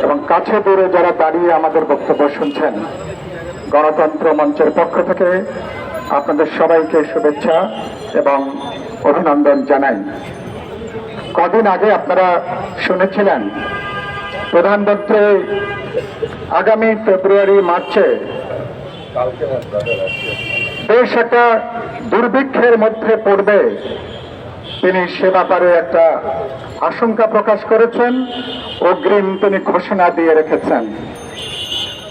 এবং কাছে দূরে যারা দাঁড়িয়ে আমাদের বক্তব্য শুনছেন, গণতন্ত্র মঞ্চের পক্ষ থেকে আপনাদের সবাইকে শুভেচ্ছা এবং অভিনন্দন জানাই। কদিন আগে আপনারা শুনেছিলেন, প্রধানমন্ত্রী আগামী ফেব্রুয়ারি, মার্চে দেশ একটা দুর্ভিক্ষের মধ্যে পড়বে। তিনি সে ব্যাপারে একটা আশঙ্কা প্রকাশ করেছেন, অগ্রিম তিনি ঘোষণা দিয়ে রেখেছেন।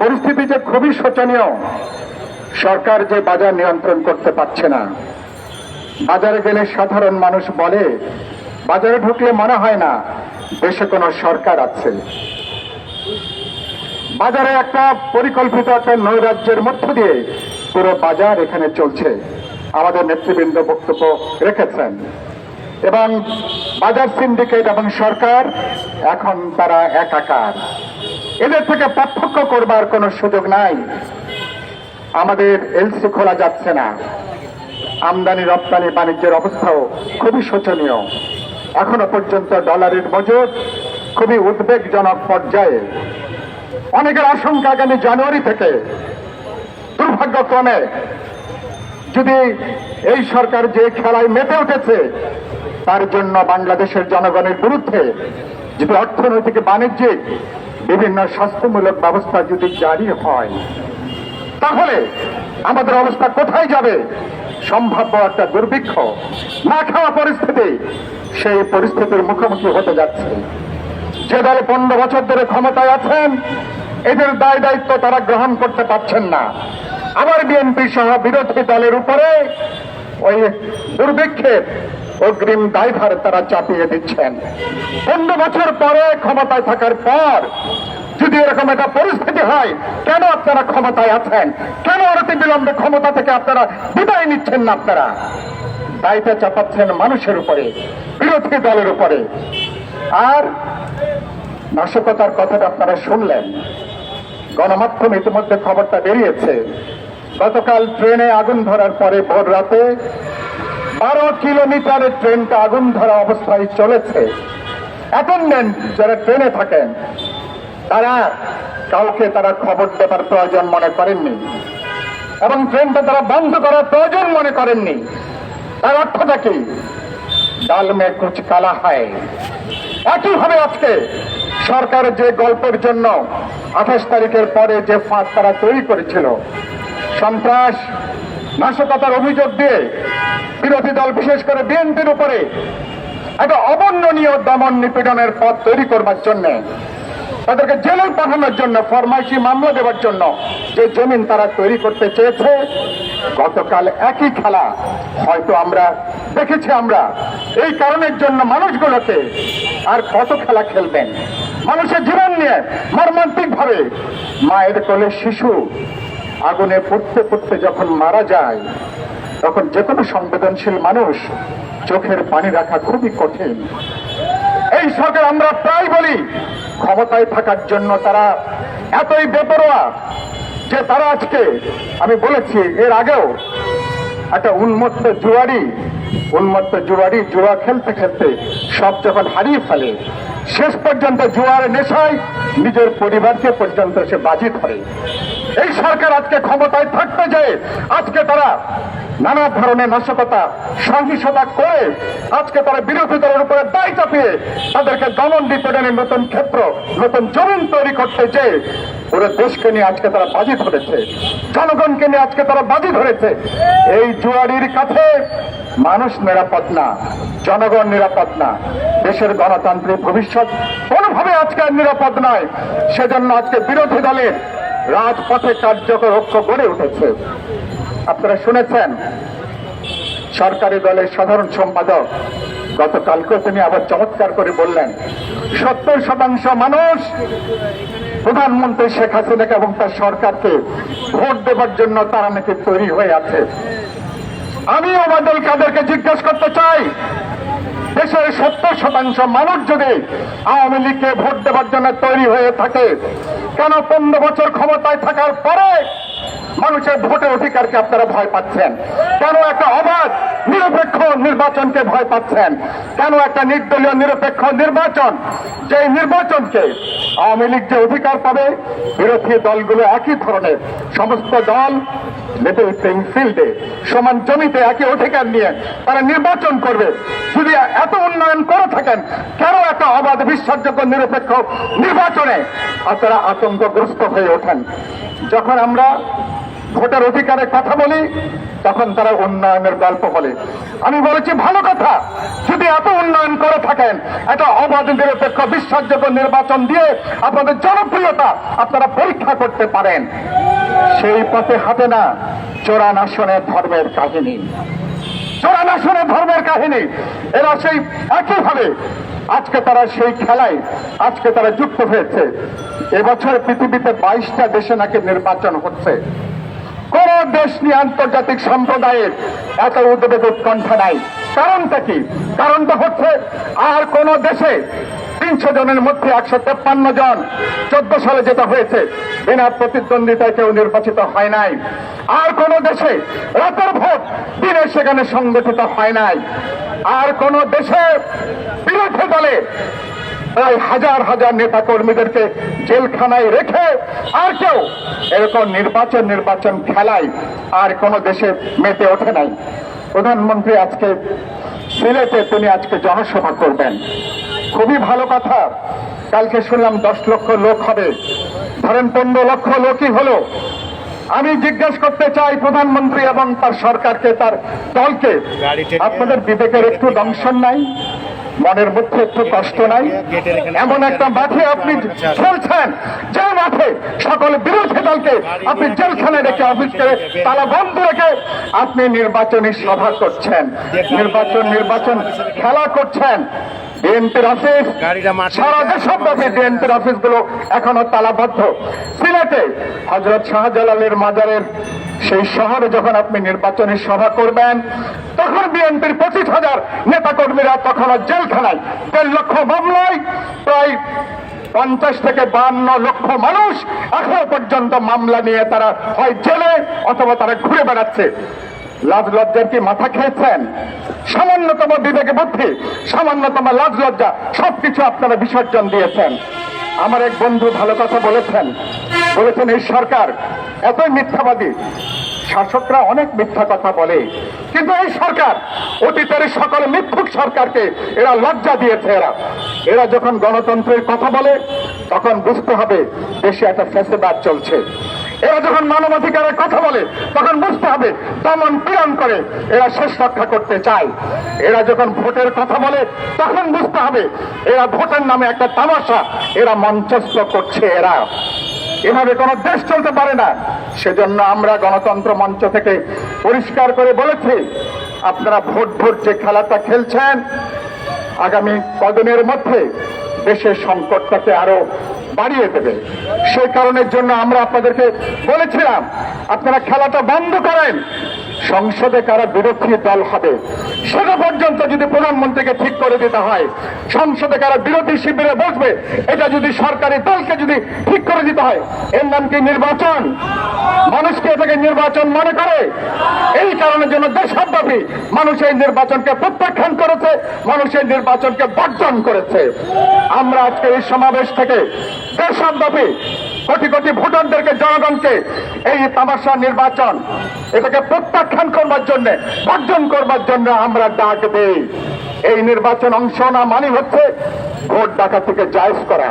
পরিস্থিতি যে খুবই শোচনীয়, সরকার যে বাজার নিয়ন্ত্রণ করতে পারছে না। বাজারে গেলে সাধারণ মানুষ বলে, বাজারে ঢুকলে মনে হয় না দেশে কোনো সরকার আছে। বাজারে একটা পরিকল্পিত একটা নৈরাজ্যের মধ্য দিয়ে পুরো বাজার এখানে চলছে। আমাদের নেতৃবৃন্দ বক্তব্য রেখেছেন। এবং বাজার সিন্ডিকেট এবং সরকার এখন তারা একাকার। এদের থেকে পার্থক্য করবার কোনো সুযোগ নাই। আমাদের এলসি খোলা যাচ্ছে না। আমদানি, রপ্তানি, বাণিজ্যের অবস্থাও খুবই শোচনীয়। এখনও পর্যন্ত ডলারের মজুদ খুবই উদ্বেগজনক পর্যায়ে। অনেকের আশঙ্কা আগামী জানুয়ারি থেকে দুর্ভাগ্যক্রমে যদি এই সরকার যে খেলায় মেতে উঠেছে তার জন্য বাংলাদেশের জনগণের বিরুদ্ধে যদি অর্থনৈতিক বাণিজ্যিক বিভিন্ন স্বাস্থ্যমূলক ব্যবস্থা যদি জারি হয়, তাহলে আমাদের অবস্থা কোথায় যাবে? সম্ভাব্য একটা দুর্ভিক্ষ, না খাওয়া পরিস্থিতি, সেই পরিস্থিতির মুখোমুখি হতে যাচ্ছে। যে দল পনেরো বছর ধরে ক্ষমতায় আছেন, এদের দায় দায়িত্ব তারা গ্রহণ করতে পারছেন না। আবার বিএনপি সহ বিরোধী দলের উপরে ওই দুর্ভিক্ষের অগ্রিম দায়ভার তারা চাপিয়ে দিচ্ছেন। পনেরো বছর পরে ক্ষমতায় থাকার পর যদি এরকম একটা পরিস্থিতি হয়, কেন আপনারা ক্ষমতায় আছেন? কেন অনতি বিলম্বে ক্ষমতা থেকে আপনারা বিদায় নিচ্ছেন না আপনারা? দায়িত্ব চাপাচ্ছেন মানুষের উপরে, বিরোধী দলের উপরে। আর নাশকতার কথাটা আপনারা শুনলেন। গণমাধ্যম ইতিমধ্যে খবরটা বেরিয়েছে। গতকাল ট্রেনে আগুন ধরার পরে ভোর রাতে বারো কিলোমিটারের ট্রেনটা আগুন ধরা অবস্থায় চলেছে। যারা ট্রেনে থাকেন, তারা কাউকে তারা খবর দেবার প্রয়োজন মনে করেননি এবং ট্রেনটা তারা বন্ধ করার প্রয়োজন মনে করেননি। তার অর্থটা কি? ডাল মে কুচ কালা হয়। একইভাবে আজকে সরকার যে গল্পের জন্য আঠাশ তারিখের পরে যে ফাঁদ তারা তৈরি করেছিল, সন্ত্রাস নাশকতার অভিযোগ দিয়ে বিরোধী দল, বিশেষ করে বিএনপির উপরে একটা অবর্ণনীয় দমন নিপীড়নের পথ তৈরি করবার জন্য, তাদেরকে জেলে পাঠানোর জন্য, ফরমাইশি মামলা দেওয়ার জন্য যে জমিন তারা তৈরি করতে চেয়েছে, গতকাল একই খেলা। হয়তো আমরা দেখেছি আমরা, এই কারণের জন্য মানুষগুলোকে আর কত খেলা খেলবেন? মানুষের জীবন নিয়ে মর্মান্তিক ভাবে মায়ের কোলে শিশু আগুনে পড়তে পড়তে যখন মারা যায়, তখন যে কোনো সংবেদনশীল মানুষ চোখের পানি রাখা খুবই কঠিন। এই সরকার আমরা প্রায় বলি, ক্ষমতায় থাকার জন্য তারা এতই বেপরোয়া যে তারা আজকে, আমি বলেছি, এর আগেও একটা উন্মত্ত জুয়ারি উন্মত্ত জুয়ারি জুয়া খেলতে খেলতে সব যখন হারিয়ে ফেলে, শেষ পর্যন্ত জুয়ার নেশায় নিজের পরিবারকে পর্যন্ত সে বাজি ধরে। এই সরকার আজকে ক্ষমতায় থাকতে যায় আজকে তারা নানা ধরনের নাশকতা, সহিংসতা করে, আজকে তারা বিরোধী দলের উপরে দায় চাপিয়ে তাদেরকে দমন বিপদনের নতুন ক্ষেত্র, নতুন জমিন তৈরি করতে যে পুরো দেশকে নিয়ে আজকে তারা বাজি ধরেছে, জনগণকে নিয়ে আজকে তারা বাজি ধরেছে। এই জুয়ারির কাছে মানুষ নিরাপদ না, জনগণ নিরাপদ না, দেশের গণতান্ত্রিক ভবিষ্যৎ কোনোভাবে আজকে আর নিরাপদ নয়। সেজন্য আজকে বিরোধী দলের রাজপথে কার্যকর ঐক্য গড়ে উঠেছে। আপনারা শুনেছেন, সরকারি দলের সাধারণ সম্পাদক গতকালকে তিনি আবার চমৎকার করে বললেন, সত্তর শতাংশ মানুষ প্রধানমন্ত্রী শেখ হাসিনাকে এবং তার সরকারকে ভোট দেবার জন্য তারা নাকি তৈরি হয়ে আছে। আমি ওবায়দুল কাদেরকে জিজ্ঞেস করতে চাই, দেশের সত্তর শতাংশ মানুষ যদি আওয়ামী লীগকে ভোট দেবার জন্য তৈরি হয়ে থাকে কেন পনেরো বছর ক্ষমতায় থাকার পরে মানুষের ভোটের অধিকারকে আপনারা ভয় পাচ্ছেন। কেন একটা অবাধ নিরপেক্ষ নির্বাচনকে ভয় পাচ্ছেন? কেন একটা নির্দলীয় নিরপেক্ষ নির্বাচন? যে নির্বাচনকে আওয়ামী লীগ যে অধিকার পাবে, বিরোধী দলগুলো একই ধরনের। সমস্ত দল লেভেল প্লেইং ফিল্ডে সমান জমিতে একই অধিকার নিয়ে তারা নির্বাচন করবে। যদি এত উন্নয়ন করে থাকেন, কেন একটা অবাধ বিশ্বাসযোগ্য নিরপেক্ষ নির্বাচনে আপনারা আতঙ্কগ্রস্ত হয়ে ওঠেন? যখন আমরা ভোটের অধিকারের কথা বলি, তখন তারা উন্নয়নের গল্প বলে। আমি বলেছি, ভালো কথা। যদি এত উন্নয়ন করে থাকেন একটা অবাধ, নিরপেক্ষ, বিশ্বাসযোগ্য নির্বাচন দিয়ে আপনাদের জনপ্রিয়তা আপনারা পরীক্ষা করতে পারেন। সেই পথে হাতে না, চোরান আসনে ধর্মের কাহিনী। চোরান আসনে ধর্মের কাহিনী। এরা সেই একইভাবে আজকে তারা সেই খেলায়, আজকে তারা যুক্ত হয়েছে। এবছর পৃথিবীতে বাইশটা দেশে নাকি নির্বাচন হচ্ছে। কোন দেশ নিয়ে আন্তর্জাতিক সম্প্রদায়ের এত উদ্বেগ উৎকণ্ঠা নাই। কারণটা কি? কারণটা হচ্ছে আর কোন দেশে তিনশো জনের মধ্যে একশো তেপ্পান্ন জন চোদ্দ সালে যেটা হয়েছে, বিনা প্রতিদ্বন্দ্বিতায় কেউ নির্বাচিত হয় নাই। আর কোন দেশে রাতের ভোট দিনে সেখানে সংগঠিত হয় নাই। আর কোন দেশে বিরোধী দলে প্রায় হাজার হাজার নেতা কর্মীদেরকে জেলখানায় রেখে আর কেউ এরকম নির্বাচন নির্বাচন খেলায় আর কোন দেশে মেতে ওঠে নাই। প্রধানমন্ত্রী আজকে সিলেটে তিনি আজকে জনসভা করবেন। খুবই ভালো কথা। কালকে শুনলাম দশ লক্ষ লোক হবে। ধরেন পনেরো লক্ষ লোকই হলো। আমি জিজ্ঞেস করতে চাই প্রধানমন্ত্রী এবং তার সরকারকে তার দলকে। আপনাদের বিবেকের একটু দংশন নাই? মনের মধ্যে একটু কষ্ট নাই। এমন একটা মাঠে আপনি খেলছেন। যে মাঠে সকল বিরোধী দলকে আপনি জেলখানায় রেখে অফিস করে তালা বন্ধ রেখে আপনি নির্বাচনী সভা করছেন। নির্বাচন নির্বাচন খেলা করছেন। বিএনপির অফিস সারা দেশব্যাপী বিএনপির অফিসগুলো এখনও তালাবদ্ধ। সিলেটে হজরত শাহজালালের মাজারের সেই শহরে যখন আপনি নির্বাচনী সভা করবেন তখন বিএনপির পঁচিশ হাজার নেতা কর্মীরা তখনও জেলখানায়। দেড় লক্ষ মামলায় প্রায় পঞ্চাশ থেকে বান্ন লক্ষ মানুষ এখনও পর্যন্ত মামলা নিয়ে তারা হয় জেলে অথবা তারা ঘুরে বেড়াচ্ছে। লাজ লজ্জার কি মাথা খেয়েছেন? সামান্যতম বিবেকে বুদ্ধি, সামান্যতম লাজ লজ্জা, সবকিছু আপনারা বিসর্জন দিয়েছেন। আমার এক বন্ধু ভালো কথা বলেছেন। বলেছেন, এই সরকার এতই মিথ্যাবাদী। শাসকরা অনেক মিথ্যা কথা বলে। কিন্তু এই সরকার, অতীতের সকল মিথ্যুক সরকারকে এরা লজ্জা দিয়েছে এরা। এরা যখন গণতন্ত্রের কথা বলে, তখন বুঝতে হবে দেশে একটা ফেসেবাদ চলছে। এরা যখন মানবাধিকারের কথা বলে, তখন বুঝতে হবে দমন পীড়ন করে। এরা শেষ রক্ষা করতে চায়। এরা যখন ভোটের কথা বলে, তখন বুঝতে হবে এরা ভোটের নামে একটা তামাশা। এরা মঞ্চস্থ করছে এরা। এভাবে কোনো দেশ চলতে পারে না। সেজন্য আমরা গণতন্ত্র মঞ্চ থেকে পরিষ্কার করে বলেছি, আপনারা ভোট ভোট যে খেলাটা খেলছেন, আগামী কদিনের মধ্যে দেশের সংকটটাকে আরও বাড়িয়ে দেবে। সেই কারণের জন্য আমরা আপনাদেরকে বলেছিলাম, আপনারা খেলাটা বন্ধ করেন। সংসদে কারা বিরোধী দল হবে, সেটা পর্যন্ত যদি প্রধানমন্ত্রীকে ঠিক করে দিতে হয়, সংসদে কারা বিরোধী শিবিরে বসবে, এটা যদি সরকারি দলকে যদি ঠিক করে দিতে হয়, এর নাম কি নির্বাচন? মানুষকে এটাকে নির্বাচন মনে করে? এই কারণের জন্য দেশব্যাপী মানুষ এই নির্বাচনকে প্রত্যাখ্যান করেছে, মানুষ এই নির্বাচনকে বর্জন করেছে। আমরা আজকে এই সমাবেশ থেকে দেশব্যাপী কোটি কোটি ভোটারদেরকে, জনগণকে এই তামাশা নির্বাচন, এটাকে প্রত্যাখ্যান করবার জন্য, বর্জন করবার জন্য আমরা ডাক দেই। এই নির্বাচন অংশ না মানে হচ্ছে ভোট ডাকা থেকে জায়জ করা।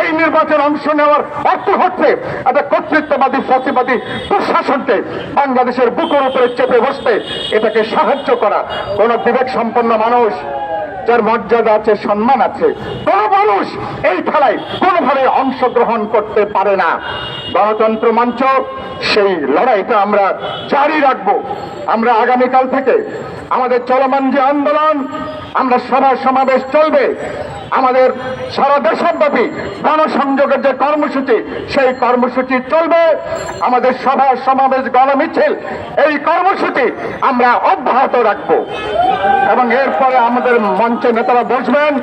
এই নির্বাচন অংশ নেওয়ার অর্থ হচ্ছে একটা কর্তৃত্ববাদী ফসিবাদী প্রশাসনকে বাংলাদেশের বুকের উপরে চেপে বসতে এটাকে সাহায্য করা। কোন বিবেক সম্পন্ন মানুষ যার মর্যাদা আছে, সম্মান আছে, কোন মানুষ এই খেলায় কোনোভাবে অংশগ্রহণ করতে পারে না। গণতন্ত্র মঞ্চ, সেই লড়াইটা আমরা জারি রাখব। আমরা আগামীকাল থেকে আমাদের চলমান যে আন্দোলন আমরা সভা সমাবেশ চলবে। আমাদের সারা দেশব্যাপী গণসংযোগের যে কর্মসূচি, সেই কর্মসূচি চলবে। আমাদের সভা সমাবেশ গণমিছিল, এই কর্মসূচি আমরা অব্যাহত রাখব। এবং এরপরে আমাদের মঞ্চে নেতারা বসবেন।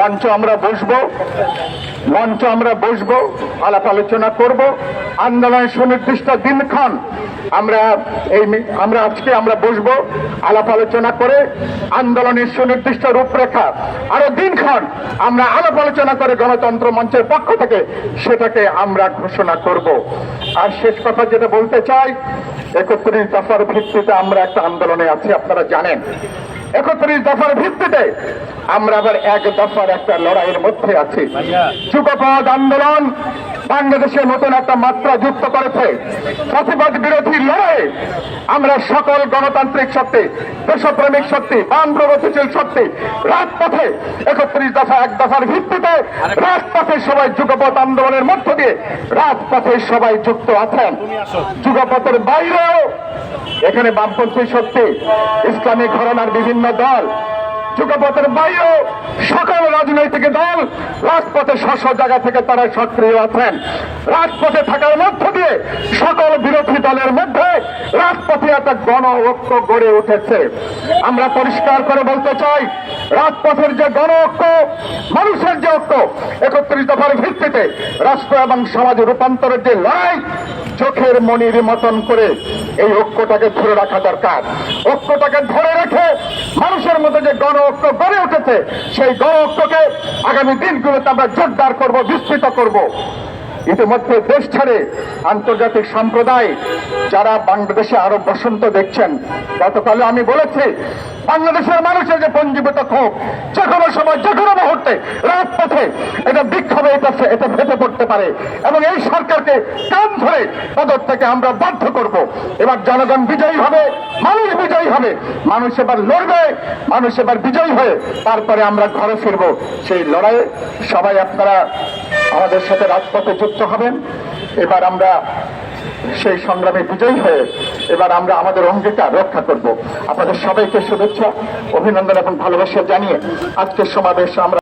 মঞ্চ আমরা বসবো। মঞ্চ আমরা বসবো। আলাপ আলোচনা করব। আন্দোলনের সুনির্দিষ্ট দিনক্ষণ আমরা এই আমরা আজকে আমরা বসবো আলাপ আলোচনা করে আন্দোলনের সুনির্দিষ্ট রূপরেখা আরও দিনক্ষণ আমরা আলাপ আলোচনা করে গণতন্ত্র মঞ্চের পক্ষ থেকে সেটাকে আমরা ঘোষণা করব। আর শেষ কথা যেটা বলতে চাই একত্রিশ দফার ভিত্তিতে আমরা একটা আন্দোলনে আছি আপনারা জানেন। একত্রিশ দফার ভিত্তিতে আমরা আবার এক দফার একটা লড়াইয়ের মধ্যে আছি। যুগপদ আন্দোলন বাংলাদেশের মতন একটা মাত্রা যুক্ত করেছে। ফাঁসিবাদ বিরোধী লড়াইয়ে আমরা সকল গণতান্ত্রিক শক্তি, দেশপ্রেমিক শক্তি, বাম প্রগতিশীল শক্তি রাজপথে একত্রিশ দফা, এক দফার ভিত্তিতে রাজপথে সবাই যুগপথ আন্দোলনের মধ্য দিয়ে রাজপথে সবাই যুক্ত আছেন। যুগপথের বাইরেও এখানে বামপন্থী শক্তি ইসলামী ঘরানার বিভিন্ন দল যুগপথের বাইরেও সকল রাজনৈতিক দল রাজপথে স্ব জায়গা থেকে তারা সক্রিয় আছেন। রাজপথে থাকার মধ্য দিয়ে সকল বিরোধী দলের মধ্যে একটা গণ ঐক্য গড়ে উঠেছে। আমরা পরিষ্কার করে বলতে চাই, রাজপথের যে গণ ঐক্য মানুষের যে ঐক্য, একত্রিশ দফার ভিত্তিতে রাষ্ট্র এবং সমাজ রূপান্তরের যে লড়াই, চোখের মনির মতন করে এই ঐক্যটাকে ধরে রাখা দরকার। ঐক্যটাকে ধরে রেখে মানুষের মধ্যে যে গণ ঐক্য গড়ে উঠেছে, সেই গণ ঐক্যকে আগামী দিনগুলোতে আমরা জোরদার করব, বিস্তৃত করব। ইতিমধ্যে দেশ ছেড়ে আন্তর্জাতিক সম্প্রদায় যারা বাংলাদেশে আরও বসন্ত দেখছেন। গতকালে আমি বলেছি, বাংলাদেশের মানুষের যে পঞ্জীভূত ক্ষোভ, যে কোনো সময়, যে কোনো মুহূর্তে, রাজপথে এটা বিক্ষোভে, এটা এটা ফেটে পড়তে পারে এবং এই সরকারকে কান ধরে তাদের থেকে আমরা বাধ্য করব। এবার জনগণ বিজয়ী হবে। মানুষ বিজয়ী হবে। মানুষ এবার লড়বে, মানুষ এবার বিজয়ী হয়ে তারপরে আমরা ঘরে ফিরবো। সেই লড়াইয়ে সবাই আপনারা আমাদের সাথে রাজপথে যুক্ত হবেন। এবার আমরা সেই সংগ্রামে বিজয়ী হয়ে এবার আমরা আমাদের অঙ্গীকার রক্ষা করব। আপনাদের সবাইকে শুভেচ্ছা, অভিনন্দন এবং ভালোবাসা জানিয়ে আজকের সমাবেশ আমরা